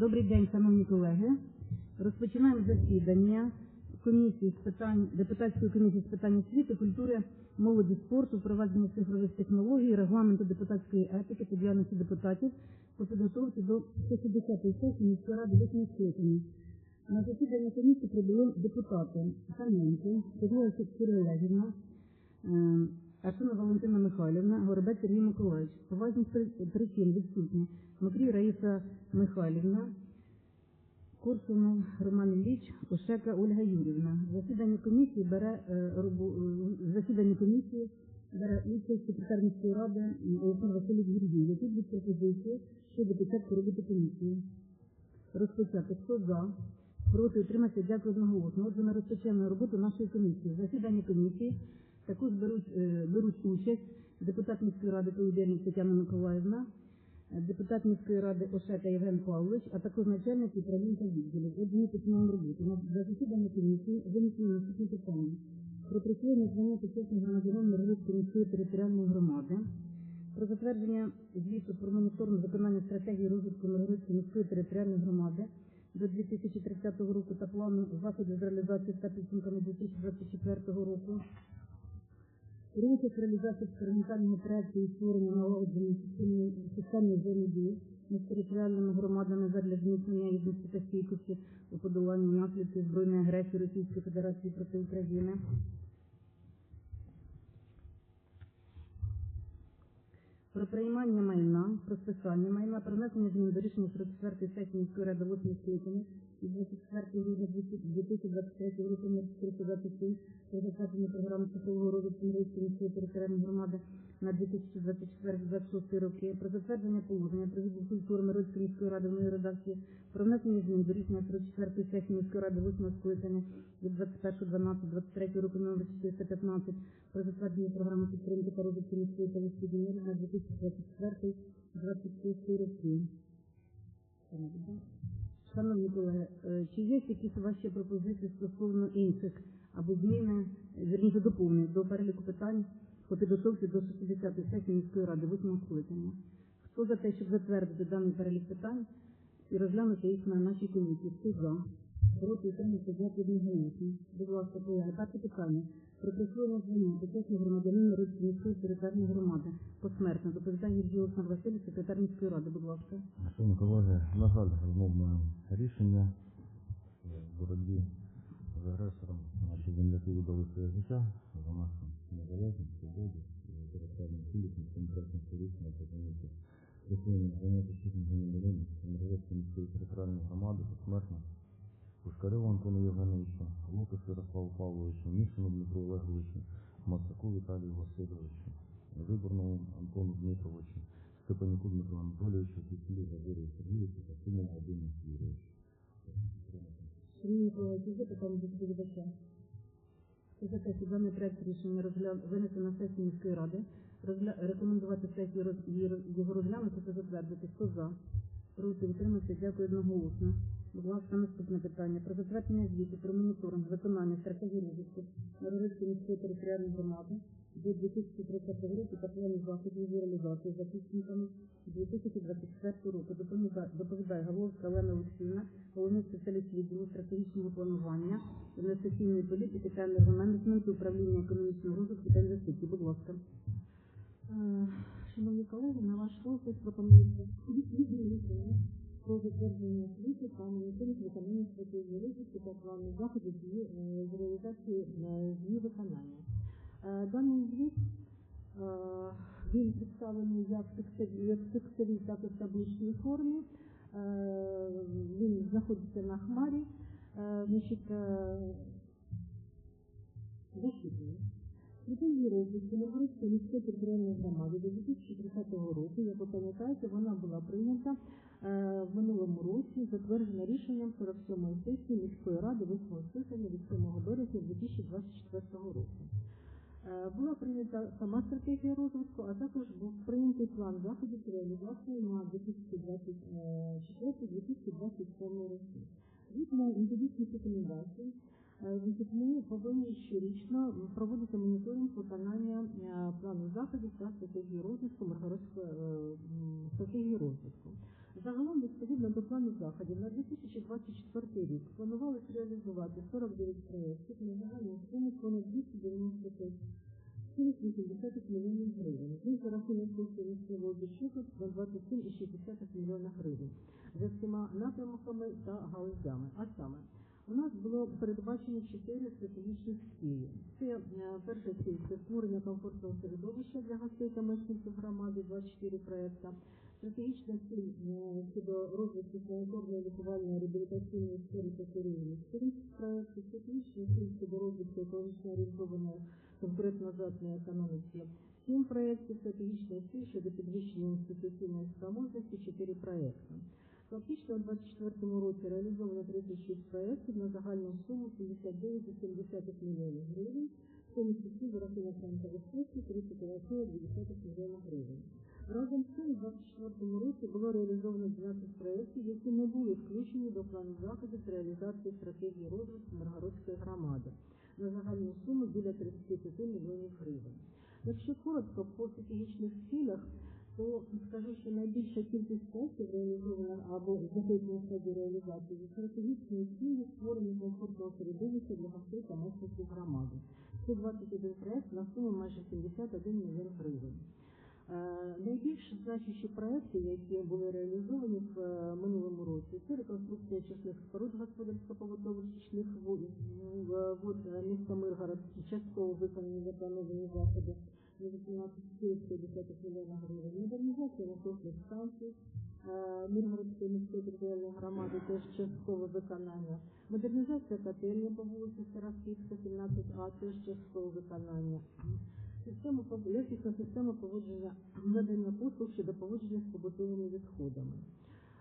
Добрий день, шановні колеги. Розпочинаємо засідання комісії з питань депутатської комісії з питань освіти, культури, молоді, спорту, впровадження цифрових технологій, регламенту депутатської етики та діяльності депутатів по підготовці до 160-ї сесії міської ради 8 скликання. На засідання комісії прибули депутати Саненко, Сергія Кирила Артема Валентина Михайлівна, Горобець Сергій Миколаївич. При- причин відсутні Макрій Раїса Михайлівна, Корсунов Роман Ілліч, Ошека Ольга Юрівна. В засіданні комісії бере е, е, комісії бере участь секретар міської ради Олександр Васильович Гіргій, який будуть пропозиції щодо початку роботи комісії. Розпочати. Хто за? Проти утриматися. Дякую одноголосно. Отже, ми розпочнемо роботу нашої комісії. В засіданні комісії також беруть, е, беруть участь депутат міської ради Колодяник Тетяна Миколаївна, е, депутат міської ради Ошека Євген Павлович, а також начальник управління відділів. Ми почнемо роботу. На за засідання комісії винесені наступні питання. Про присвоєння звання почесних громадянам Миргородської міської територіальної громади, про затвердження звіту про моніторинг виконання стратегії розвитку Миргородської міської територіальної громади до 2030 року та плану заходів з реалізації та підсумками 2024 року. В реалізації експериментального проекту і створення налагодженої системи взаємодії між територіальними громадами задля зміцнення єдності та стійкості у подоланні наслідків збройної агресії Російської Федерації проти України. Про приймання майна, про процесуальне майна про внесення змін до рішення 44 сесії міської ради 8 скликання від 24 грудня 2023 року номер 327 про затвердження програми цифрового розвитку Мирівської міської територіальної громади на 2024-2026 роки, про затвердження положення про відділ культури Мирівської міської ради в новій редакції, про внесення змін до рішення 44 сесії міської ради 8 скликання від 21.12.23 року номер 415 про затвердження програми підтримки та розвитку міської та міської на 2024 23 роки. Шановні колеги, е, чи є якісь ваші пропозиції стосовно інших або зміни, вірніше доповнення до переліку питань по підготовці до 60-ї сесії міської ради восьмого скликання? Хто за те, щоб затвердити даний перелік питань і розглянути їх на нашій комісії? Хто за? Проти утримується дякую одноголосно. Будь ласка, колеги, питання. Про присвоєння звання почесних громадянин Мирицької міської територіальної громади посмертно. Доповідає Юрій Олександр Васильович, секретар міської ради. Будь ласка. Шановні колеги, на жаль, розмовне рішення в боротьбі з агресором наші земляки віддали своє життя за нашу незалежність, свободу, і територіальну цілісність, демократичне рішення пропонується присвоєння звання почесних громадянин Миргородської міської територіальної громади посмертно Пушкареву Антону Євгеновичу, Лукасу Ярославу Павловичу, Мішину Дмитру Олеговичу, Масаку Віталію Васильовичу, Виборному Антону Дмитровичу, Степанюку Дмитру Анатолійовичу, Кисілі Газирію Сергійовичу та Симу Вадиму Юрійовичу. Шановні колеги, є питання до доповідача? Хто за те, що даний проект рішення розгля... винести на сесію міської ради, розгля... рекомендувати сесію роз- його розглянути та затвердити. Хто за? Проти утриматися. Дякую одноголосно. Будь ласка, наступне питання. Про затвердження звіту про моніторинг виконання стратегії розвитку Народської міської територіальної громади до 2030 року та плану заходів з реалізації за підсумками 2024 року. Доповідає, доповідає Олена Олексійовна, головний спеціаліст відділу стратегічного планування, інвестиційної політики та енергоменеджменту управління економічного розвитку та інвестицій. Будь ласка. Шановні колеги, на ваш розгляд пропонується рішення про затвердження та моніторинг виконання стратегії розвитку та плану заходів з реалізації її виконання. Даний звіт він представлений як в текстовій, так і в табличній формі. Він знаходиться на хмарі. Е, Значить, Розвитку Новгородської міської територіальної громади до 2030 року, як ви пам'ятаєте, вона була прийнята е, в минулому році, затверджена рішенням 47-ї сесії міської ради 8 скликання від 7 березня 2024 року. Е, Була прийнята сама стратегія розвитку, а також був прийнятий план заходів реалізації на 2024-2027 роки. Згідно методичних рекомендацій, Е, Значить, повинні щорічно проводити моніторинг виконання е, плану заходів та стратегії розвитку Миргородської е, стратегії розвитку. Загалом, відповідно до плану заходів, на 2024 рік планувалось реалізувати 49 проєктів на загальну суму понад 295 80 мільйонів гривень. Них за рахунок коштів місцевого бюджету на 27,6 мільйона гривень за всіма напрямками та галузями. А саме, у нас було передбачено чотири стратегічних цілі. Це е, перша ціль це створення комфортного середовища для гостей та мешканців громади, 24 проекта. Стратегічна ціль е, щодо розвитку санаторної лікувальної реабілітаційної сфери та туризму. 14 проєктів, стратегічна ціль щодо розвитку екологічно орієнтованої конкурентно-здатної економіки. Сім проєктів, стратегічна ціль щодо підвищення інституційної спроможності, 4 проєкти. Фактично у 2024 році реалізовано 36 проєктів на загальну суму 79,7 мільйонів гривень, в тому числі за рахунок рамкових коштів 31,2 мільйона гривень. Разом з цим у 2024 році було реалізовано 12 проєктів, які не були включені до плану заходів з реалізації стратегії розвитку Миргородської громади на загальну суму біля 35 мільйонів гривень. Якщо коротко по стратегічних цілях, то скажу, що найбільша кількість коштів реалізована або знаходиться на стадії реалізації стратегічної цілі створення комфортного середовища для гостей та мешканців громади. Це 21 проект на суму майже 71 мільйон гривень. Е, Найбільш значущі проекти, які були реалізовані в е, минулому році, це реконструкція чесних споруд господарсько-побутових річних вод в- вод міста Миргород, частково виконані заплановані заходи на 18,4 мільйона гривень, модернізація насосних станцій, е, Миргородської міської територіальної громади теж часткове виконання, модернізація котельні по вулиці Староскільська, 17А, теж часткове виконання. Система якісна система поводження надання послуг щодо поводження з побутовими відходами.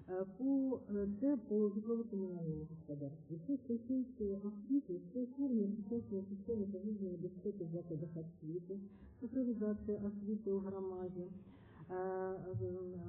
Е, По е, це по житлово-комунальному господарстві. Це стосується освіти, це створення сучасної системи поводження безпеки в закладах освіти, цифровізація освіти у громаді. Е,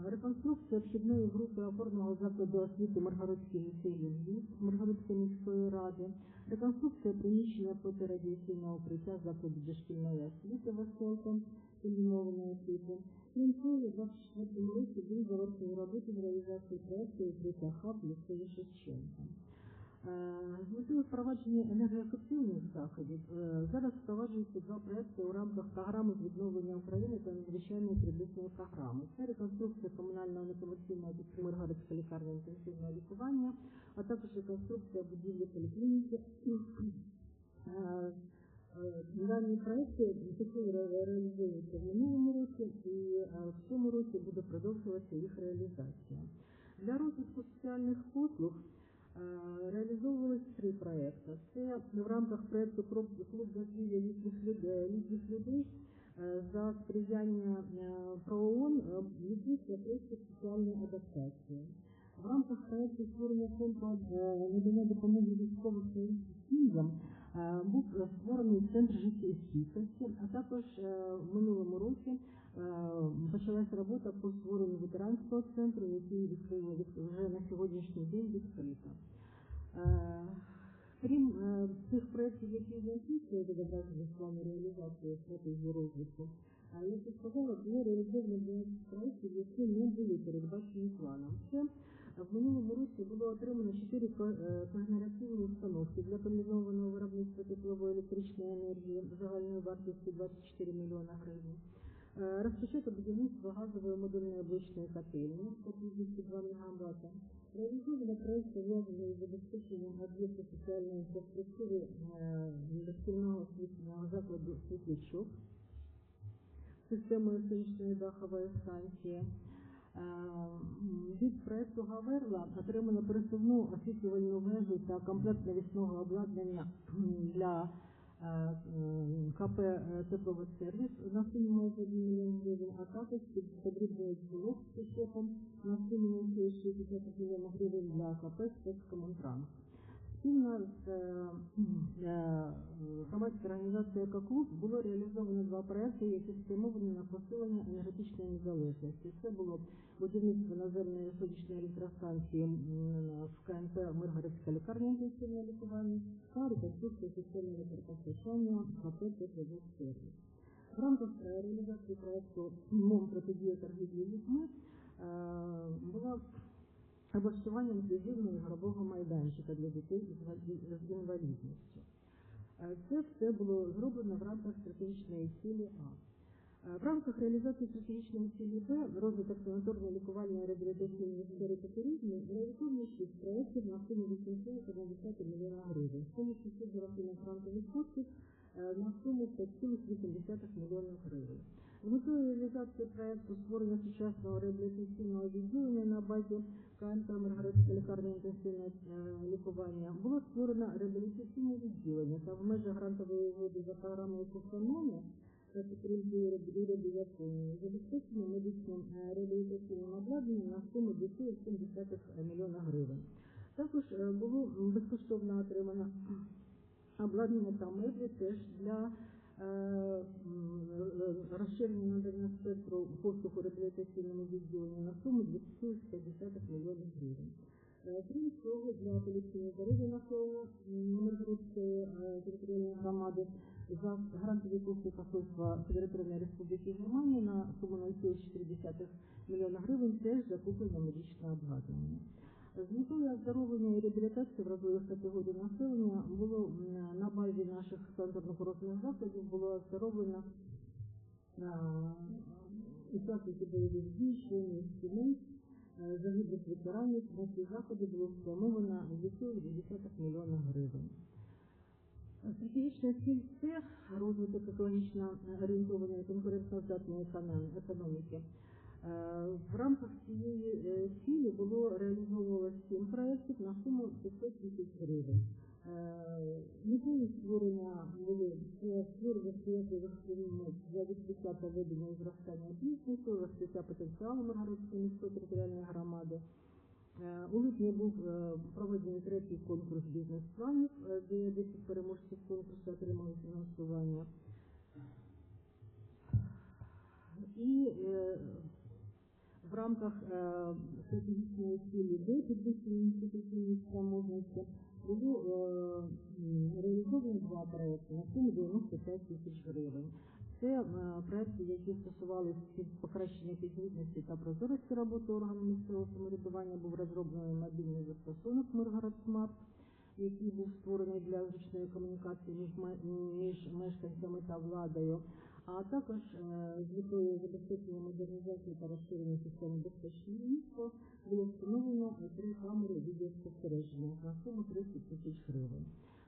Реконструкція вхідної групи опорного закладу освіти Маргородський ліцей Львів, Маргородської міської ради, реконструкція приміщення протирадіаційного укриття закладу дошкільної освіти Веселка, комбінованої освіти. Крім того, у 24 році були завершені роботи з реалізації проекту укриття хаб ліцею Шевченка. Е, З метою впровадження енергоефективних заходів е, зараз впроваджуються два проекти у рамках програми з відновлення України та надзвичайної кредитної програми. Це реконструкція комунального некомерційного Миргородська лікарня інтенсивного лікування, а також реконструкція будівлі поліклініки. Дані проекти почали ре- реалізовуватися в минулому році і в цьому році буде продовжуватися їх реалізація. Для розвитку соціальних послуг Е, Реалізовувалися три проекти. Це в рамках проекту «Клуб дозвілля літніх людей, літніх людей е, за сприяння ПРООН е, здійснюється соціальної адаптації. В рамках проекту створення фонду е, надання допомоги військовим сім'ям був створений центр життєстійкості, а також е, в минулому році е, почалась робота по створенню ветеранського центру, який вже на сьогоднішній день відкрито. Е, Крім е, цих проєктів, які вже здійснює відображення в плані реалізації стратегії розвитку, а я сказала, було реалізовано 12 проєктів, які не були передбачені планом. Це в минулому році було отримано 4 ко- е, установки для комбінованого виробництва теплової електричної енергії загальною вартістю 24 мільйона гривень. Е, Розпочато будівництво газової модульної обличної котельні потужністю 2 МВт. Реалізовано проєкт пов'язаний з забезпеченням об'єкту соціальної інфраструктури е, дошкільного освітнього закладу «Світлячок» системою сонячної дахової станції. Е, Від проекту Гаверла отримано пересувну освітлювальну вежу та комплект навісного обладнання для е, КП е, «Тепловодсервіс» на суму майже 1 мільйон гривень, а також подрібний блок з прищепом на суму майже 60 мільйонів гривень для КП «Спецкомунтранс». Спільно з громадською організацією «Екоклуб» було реалізовано два проекти, які спрямовані на посилення енергетичної незалежності. Це було будівництво наземної сонячної електростанції в КНП Миргородська лікарня інтенсивного лікування та реконструкція системи електропостачання КП «Тепловодсервіс». В рамках реалізації проекту МОМ протидія торгівлі людьми е, була облаштування інклюзивного ігрового майданчика для дітей з інвалідністю. Е, Це все було зроблено в рамках стратегічної цілі А. Е, В рамках реалізації стратегічної цілі Б розвиток санаторного лікування реабілітаційної сфери популізму реалізовано 6 проєктів на суму 8,1 млн грн. В тому числі за рахунок грантових коштів е, на суму 5,8 млн гривень. З метою реалізації проєкту створення сучасного реабілітаційного відділення на базі КНП Миргородська лікарня інтенсивне е, лікування було створено реабілітаційне відділення та в межах грантової угоди за програмою «Кухамани» та підтримки Японії забезпечено медичним е, реабілітаційним обладнанням на суму 2,7 мільйона гривень. Також е, було безкоштовно отримано обладнання та меблі теж для розширення надання спектру послуг у реабілітаційному відділенні на суму 250 мільйонів гривень. Е, Крім цього, для поліпшення здоров'я населення Миргородської е, територіальної громади за грантові кошти посольства Федеративної Республіки Германії на суму 0,4 мільйона гривень теж закуплено медичне обладнання. З метою оздоровлення і реабілітації вразливих категорій населення було на наших санаторно-курортних закладів було оздоровлено е, учасників бойових дій, членів сімей, загиблих ветеранів. На ці заходи було спрямовано 2,2 мільйона гривень. Стратегічна ціль це розвиток екологічно орієнтованої конкурентноздатної економ- економіки. Е, В рамках цієї е, цілі було реалізовувалося 7 проєктів на суму 500 тисяч гривень. Метою створення були створення сприятливих умов для відкриття та ведення і зростання бізнесу, розкриття потенціалу Миргородської міської територіальної громади. Е, У липні був е, проведений третій конкурс бізнес-планів, е, де 10 переможців конкурсу отримали фінансування. І в рамках стратегічної цілі Д підвищення інституційної спроможності було е, реалізовано два проекти на суму 95 тисяч гривень. Це е, проекти, які стосувалися покращення підзвітності та прозорості роботи органів місцевого самоврядування. Був розроблений мобільний застосунок Миргород Смарт, який був створений для зручної комунікації між, ме- між мешканцями та владою, а також е, з метою забезпечення модернізації та розширення системи безпечного міста було встановлено три камери відеоспостереження на суму 30 тисяч гривень.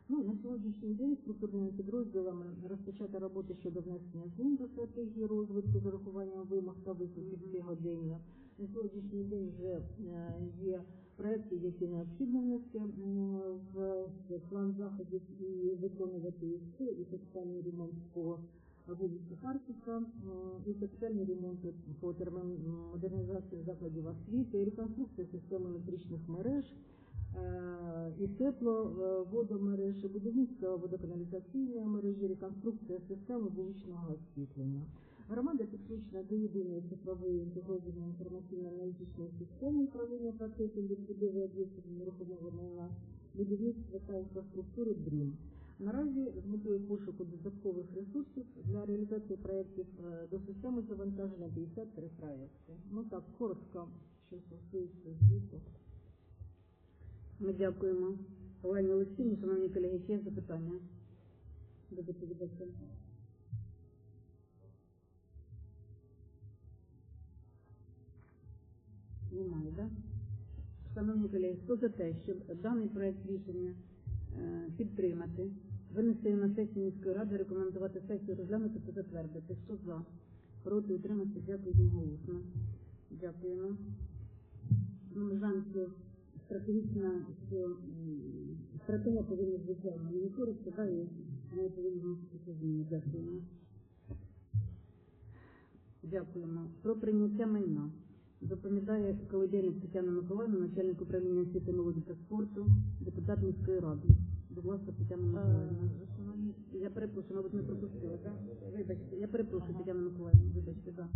Ну, на сьогоднішній день структурними підрозділами розпочата робота щодо внесення змін до стратегії розвитку з урахуванням вимог та викликів сьогодення. На сьогоднішній день вже е, є проекти, які необхідно внести в план заходів і виконувати їх. І капітальний ремонт по вулиці Харківська, м, і ремонт по термін- модернізації закладів освіти, реконструкція системи електричних мереж, і тепло е, водомереж, і будівництво водоканалізаційної мережі, реконструкція системи вуличного освітлення. Громада підключена до єдиної цифрової інтегрованої інформаційно-аналітичної системи управління процесів відбудови об'єктів нерухомого майна, будівництва та інфраструктури ДРІМ. Наразі з метою пошуку додаткових ресурсів для реалізації проєктів е, до системи завантажено 53 проєкти. Ну так, коротко, що стосується звіту. Ми дякуємо. Олені Олексійовні, шановні колеги, є запитання до доповідача? Немає, так? Шановні колеги, хто за те, щоб даний проект рішення е, підтримати, винести на сесію міської ради, рекомендувати сесію розглянути та затвердити. Хто за? Проти утриматися, дякую одноголосно. Дякуємо. Ми знаємо, що стратегічна, що стратегія повинна звичайно не і ми повинні зміни. Дякуємо. Дякуємо. Про прийняття майна. Доповідає коледійник Тетяна Миколаївна, начальник управління освіти, молоді та спорту, депутат міської ради. Будь ласка, Тетяна Миколаївна. Шановні Я перепрошую, мабуть, не пропустила, так? Вибачте, я перепрошую, Тетяна Миколаївна, вибачте, так.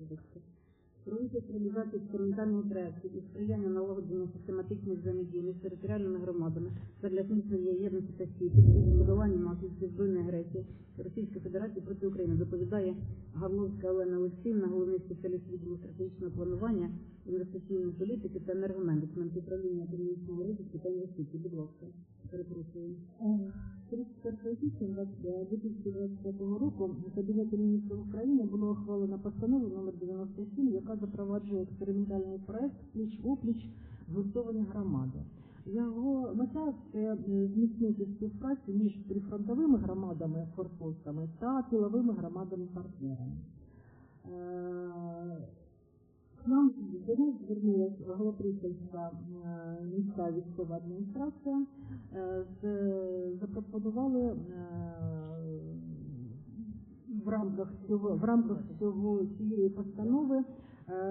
Вибачте. Участь реалізації експериментального проекту і сприяння налагодження систематичної взаємодії між територіальними громадами для зміцнення єдності та стійкості, подолання наслідків збройної агресії Російської Федерації проти України доповідає Гавловська Олена Олексіївна, головний спеціаліст відділу стратегічного планування, інвестиційної політики та енергоменеджменту управління економічного розвитку та інвестицій. Будь ласка, перепрошую. 31 січня 2025 року Кабінетом міністрів України було ухвалено постанову номер 97, яка запроваджує експериментальний проект пліч опліч згуртовані громади. Його мета це е, зміцнити співпрацю між прифронтовими громадами форпостами та тиловими громадами-партнерами. Е, К нам до звернулася Голоприсельська е, міська військова адміністрація, е, запропонували е, в рамках цього в рамках цього цієї постанови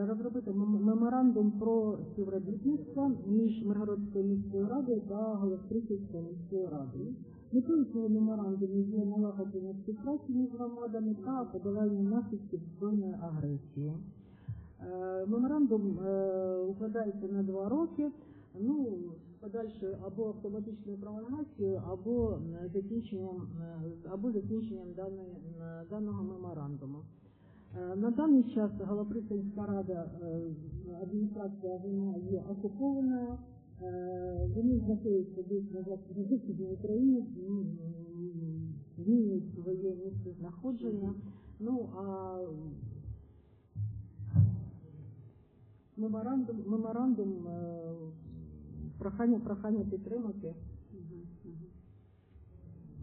розробити меморандум про співробітництво між Миргородською міською радою та Голоприсельською міською радою. Метою цього меморандуму є налагодження співпраці між громадами та подолання наслідків збройної агресії. Е, Меморандум е, укладається на два роки. Ну, з подальшою або автоматичною пролонгацією, або е, закінченням або закінченням даної, даного меморандуму. На даний час Галаприсельська рада адміністрація вона є окупованою. Е, Вони знаходяться десь на західній Україні, змінюють своє місце знаходження. Ну а меморандум, меморандум е, прохання, прохання підтримати.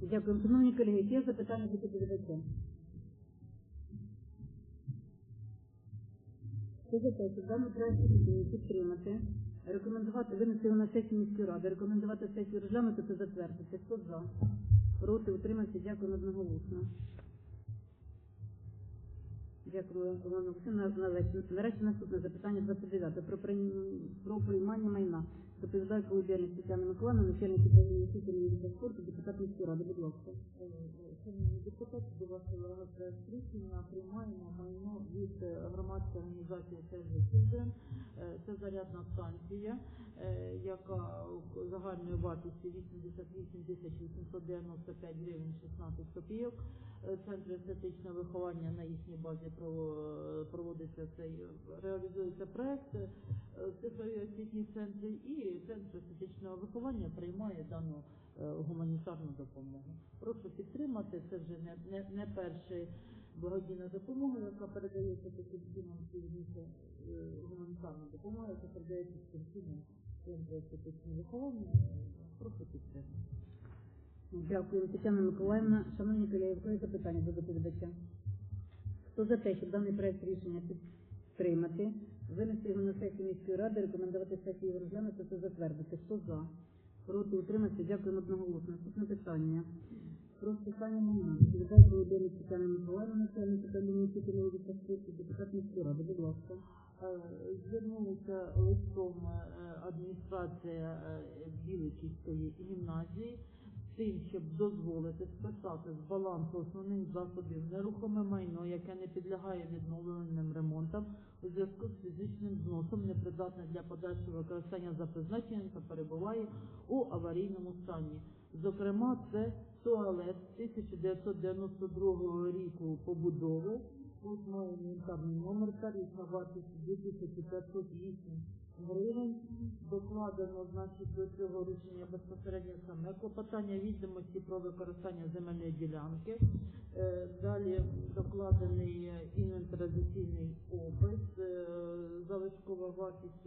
Дякую. Шановні колеги, є запитання до доповідача? За те, проект підтримати, рекомендувати, винести його на сесію міської ради, рекомендувати сесію розглянути та затвердити. Хто за? Проти, утримався, дякую одноголосно. Дякую, Олена Олексійовна. Нарешті наступне запитання 29. Про, про приймання майна. Доповідає Колубєльник Тетяна Миколаївна, начальник управління освіти та спорту, депутат міської ради. Будь ласка. Шановні депутати, до вашого проект приймаємо майно від е, громадської організації the Е, Це зарядна станція, е, яка у загальною вартістю 88 тисяч 895 гривень 16 копійок. Е, Центр естетичного виховання на їхній базі проводиться цей реалізується проект е, цифрові освітні центри і центр естетичного виховання приймає дану е, гуманітарну допомогу. Прошу підтримати. Це вже не, не, не перша благодійна допомога, яка передається таким чином е, гуманітарна допомога, яка передається таким чином центру. Дякую, Тетяна Миколаївна. Шановні колеги, які запитання до доповідача? Хто за те, щоб даний проект рішення підтримати, винести його на сесію міської ради, рекомендувати сесію розглянути та затвердити? Хто за? Проти утриматися? Дякуємо одноголосно. Наступне питання. Про списання майна. Відповідає Володимир Тетяна Миколаївна, начальник управління освіти молоді та спорту, депутат міської ради. Будь ласка. Е, Звернулася листом е, адміністрація е, Біликівської гімназії з тим, щоб дозволити списати з балансу основних засобів нерухоме майно, яке не підлягає відновленим ремонтам у зв'язку з фізичним зносом, непридатне для подальшого використання за призначенням та перебуває у аварійному стані. Зокрема, це туалет 1992 року побудови. Ось має інвентарний номер, тарифна вартість 2508 гривень. Докладено, значить, до цього рішення безпосередньо саме клопотання відомості про використання земельної ділянки. Е, Далі докладений інвентаризаційний опис, е, залишкова вартість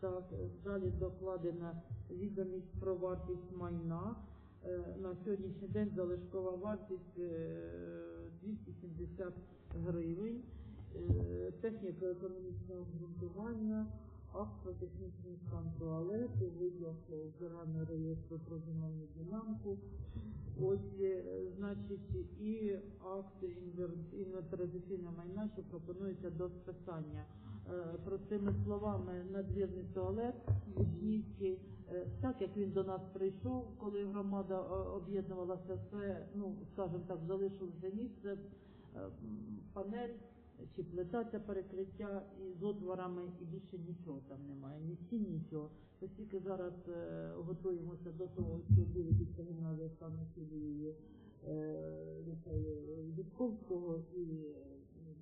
так, далі докладена відомість про вартість майна. Е, На сьогоднішній день залишкова вартість 270 гривень. техніка економічного обґрунтування, акт технічний стан туалету, вигляд загального реєстру про земельну ділянку. Ось, е, значить, і акти інвентаризаційного майна, що пропонується до списання. Е, Простими словами, надвірний туалет Учнівський, е, так як він до нас прийшов, коли громада е, об'єднувалася, це, ну, скажімо так, залишилося місце, панель чи плита це перекриття і з отворами, і більше нічого там немає, ні стін, нічого. Оскільки зараз е, готуємося до того, що буде після гімназії стану філії Вітковського і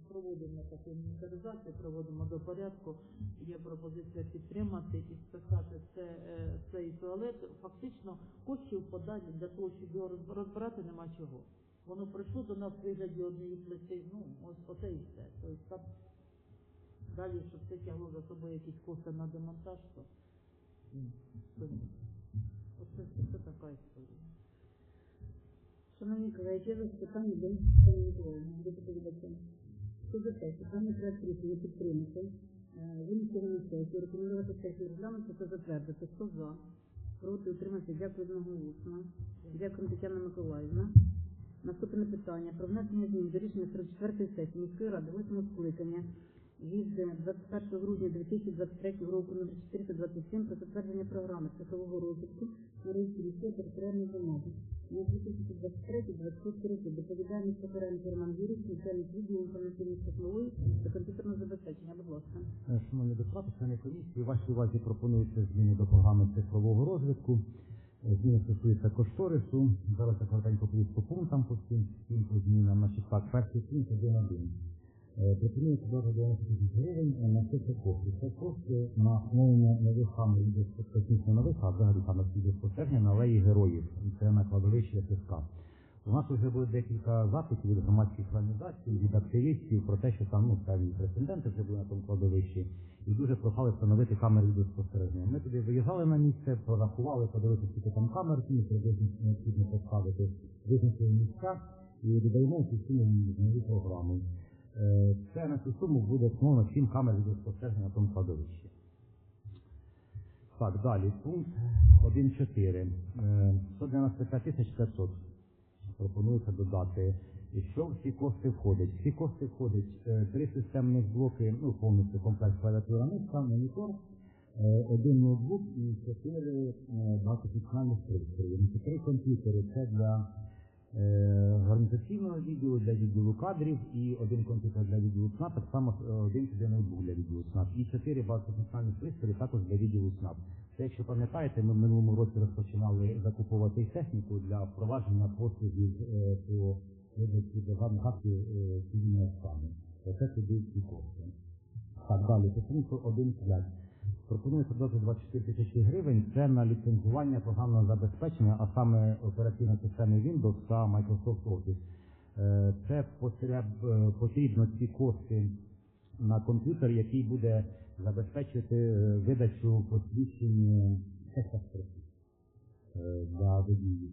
проводимо таку інвентаризацію, проводимо до порядку. Є пропозиція підтримати і списати це, е, цей туалет. Фактично коштів подалі для того, щоб його розбирати, нема чого. Воно прийшло до нас в вигляді однієї плити, ну, ось оце і все. Тобто там далі, щоб це тягло за собою якісь кошти на демонтаж, то, ні. Оце, це така історія. Шановні колеги, чи є запитання до Шановні Миколаївни, до? Те, що даний проект рішення підтримати, е, на сесію, рекомендувати сесію розглянути та затвердити. Хто за? Проти утримався. Дякую одноголосно. Дякую, Тетяна Миколаївна. Наступне питання про внесення змін до рішення 44-ї сесії міської ради 8 скликання від е, 21 грудня 2023 року номер 427 про затвердження програми цифрового розвитку Марійської міської територіальної громади на 2023-2023 доповідає міськокорен Герман Юрій, начальник відділу інформаційних технологій та комп'ютерного забезпечення. Будь ласка. Е, шановні депутати, члени комісії, вашій увазі пропонуються зміни до програми цифрового розвитку. Е, зміни стосуються кошторису. Зараз я коротенько повість по пунктам по всім, змінам, значить так, перший пункт 1.1. Пропонує дати для нас гривень на це кошти. Це кошти на основі нових камер безпосередньо нових, а взагалі камер безпосередньо на алеї героїв. Це на кладовищі ССК. У нас вже було декілька запитів від громадських організацій, від активістів про те, що там ну, певні претенденти вже були на тому кладовищі, і дуже прохали встановити камери безпосередньо. Ми туди виїжджали на місце, порахували, подивитися скільки там камер, ну, і необхідно поставити визначені місця і додаємо всі нові програми. Е, Це на цю суму буде основно 7 камер відеоспостереження на тому кладовищі. Так, далі, пункт 1.4. Е, 195 тисяч 500 пропонується додати. І що в ці кошти входять? В ці кошти входять е, три системних блоки, ну повністю комплект клавіатура низка, монітор, е, один ноутбук і чотири е, багатофункціональних пристрої. Три комп'ютери це для е, організаційного відділу, для відділу кадрів і один комп'ютер для відділу СНАП, так само е, один сюди ноутбук для відділу СНАП. І чотири багатофункціональних пристрої також для відділу СНАП. Це, якщо пам'ятаєте, ми в минулому році розпочинали закуповувати техніку для впровадження послугів е, по видачі державних актів цивільного стану. Оце туди ці кошти. Так, далі, пункту 1.5. Пропонується додати 24 тисячі гривень. Це на ліцензування програмного забезпечення, а саме операційної системи Windows та Microsoft Office. Е, Це е, потрібно ці кошти на комп'ютер, який буде забезпечувати е, видачу посвідчень для водіїв.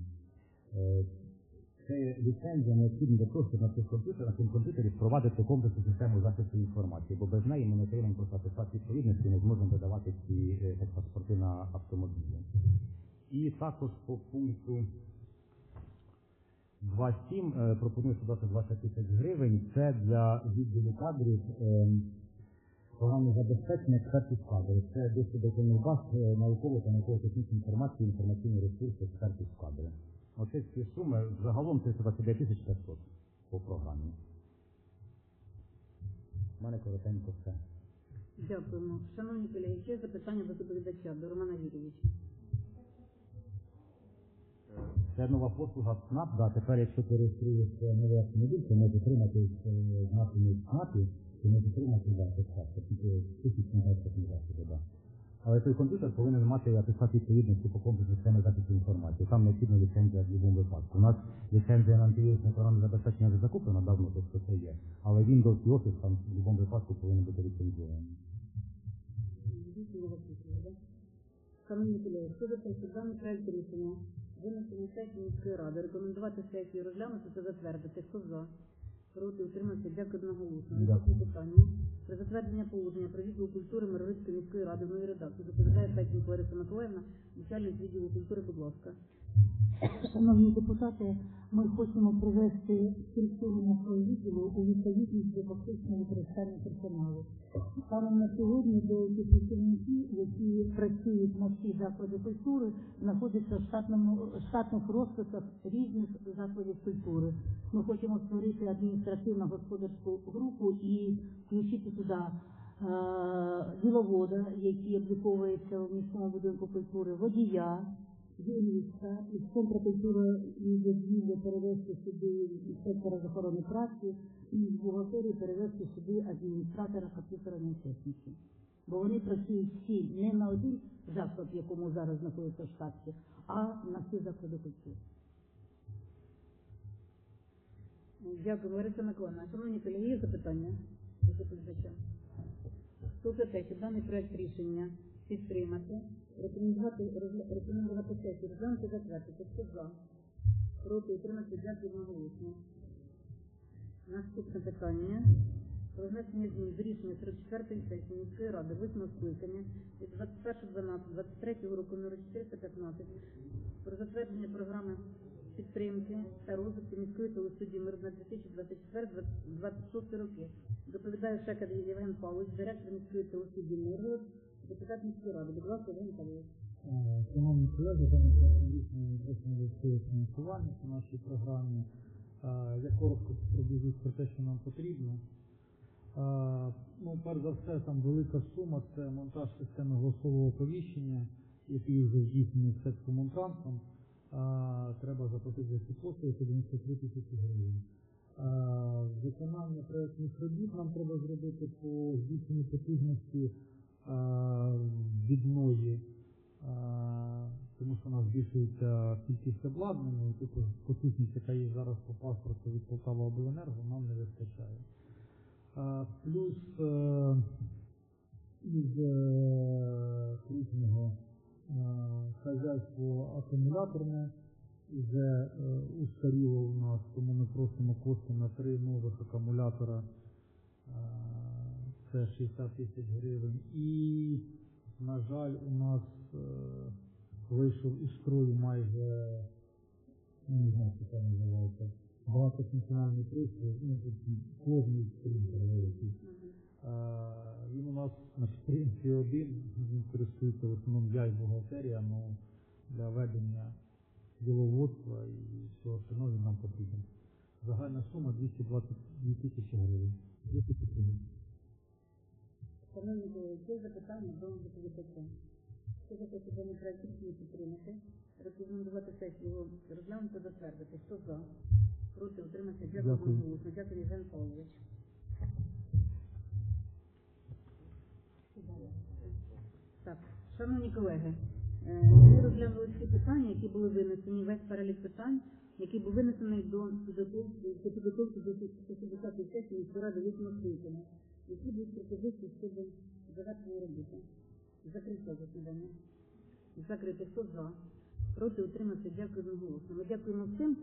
Це ліцензія необхідна для того, щоб на цих комп'ютерах, на цьому комп'ютері впровадити комплексну систему захисту інформації, бо без неї ми не отримаємо просто атестацію відповідності, не зможемо видавати ці е, техпаспорти на автомобілі. І також по пункту 2.7 е, пропонується дати 20 тисяч гривень. Це для відділу кадрів е, програмне забезпечення експертів кадрів. Це доступ до баз наукової та науково-технічної інформації, інформаційні ресурси експертів кадрів. Оце ці суми загалом 329 тисяч 500 по програмі. У мене коротенько все. Дякуємо. Шановні колеги, ще запитання до доповідача, до Романа Юрійовича. Це нова послуга СНАП, да, тепер якщо ти реєструєш новий автомобіль, то можеш отримати е, в нашому СНАПі, ти можеш отримати да, атестацію, тільки тисяч не засоби, да. Але той комп'ютер повинен мати атестат відповідності по комплексу системи захисту інформації. Там необхідна ліцензія в будь-якому випадку. У нас ліцензія на антивірусне програмне забезпечення вже закуплена давно, тобто це є. Але Windows і Office там в будь-якому випадку повинен бути ліцензіований. Шановні колеги, хто за що даний проект рішення винести на сесію міської ради, рекомендувати сесію розглянути та затвердити. Хто за? Проти утримався. Дякую одноголосно. Дякую. Питання. Про затвердження положення про відділ культури Мировицької міської ради в новій редакції. Доповідає Петінко Лариса Миколаївна, начальник відділу культури, будь ласка. Шановні депутати, ми хочемо привести структуру відділу у відповідність до фактичного використання персоналу. Саме на сьогодні деякі працівники, які працюють на всі заклади культури, знаходяться в штатному штатних розписах різних закладів культури. Ми хочемо створити адміністративно-господарську групу і включити туди е, діловода, який обліковується в міському будинку культури, водія, юриста, із центру культури і дозвілля перевести сюди інспектора з охорони праці і з бухгалтерії перевести сюди адміністратора комп'ютерної техніки. Бо вони працюють всі не на один заклад, в якому зараз знаходиться в штаті, а на всі заклади культури. Дякую, Лариса Миколаївна. Шановні колеги, є запитання до доповідача? Щоб даний проект рішення підтримати, рекомендувати, сесію, розглянути затвердити, хто за, проти, утримати, дякую одноголосно. Наступне питання. Про змін до рішення 44-ї сесії міської ради 8 скликання від 21.12.23 року номер 415 про затвердження програми підтримки та розвитку міської телестудії «Мир» на 2024-2026 роки. Доповідає Шекер Євген Павлович, директор міської телестудії «Миргород», депутат міської. Е, Шановні колеги, рішення фінансування по нашій програмі. Е, Я коротко пробіжусь про те, що нам потрібно. Е, Ну, перш за все, там велика сума це монтаж системи голосового оповіщення, який вже здійснений спецкомунтрансом. Е, Треба заплатити за ці послуги 73 тисячі гривень. Виконання проєктних робіт нам треба зробити по здійсненню потужності відної тому що у нас збільшується кількість обладнання, і типу потужність, яка є зараз по паспорту від Полтава обленерго, нам не вистачає. Плюс е, із е, крупного е, хазяйство акумуляторне вже е, устаріло у нас, тому ми просимо кошти на три нових акумулятора. Це 60 тисяч гривень. І на жаль, у нас е, вийшов із строю майже, ну, не знаю, що це називається, багатофункціональний пристрій, ну, кожний принтер великий. Він у нас на підтримці один, він користується в основному я і бухгалтерія, але для ведення діловодства і всього остального нам потрібен. Загальна сума 222 тисячі гривень. 200 гривень. Шановні колеги, є запитання до доповідача. Хто за те, щоб проект рішення підтримати, рекомендувати сесію розглянути, затвердити. Хто за? Проти, утримати. Дякую Дякую. одноголосно. Дякую, Євген Павлович. Так, шановні колеги, е, ми розглянули всі питання, які були винесені, весь перелік питань, який був винесений до підготовки до 60-ї сесії міської ради 8 скликання. Які будуть пропозиції щодо завершення роботи? Закрите засідання. Закрите. Хто за? Проти утримати. Дякую одноголосно. Ми дякуємо всім.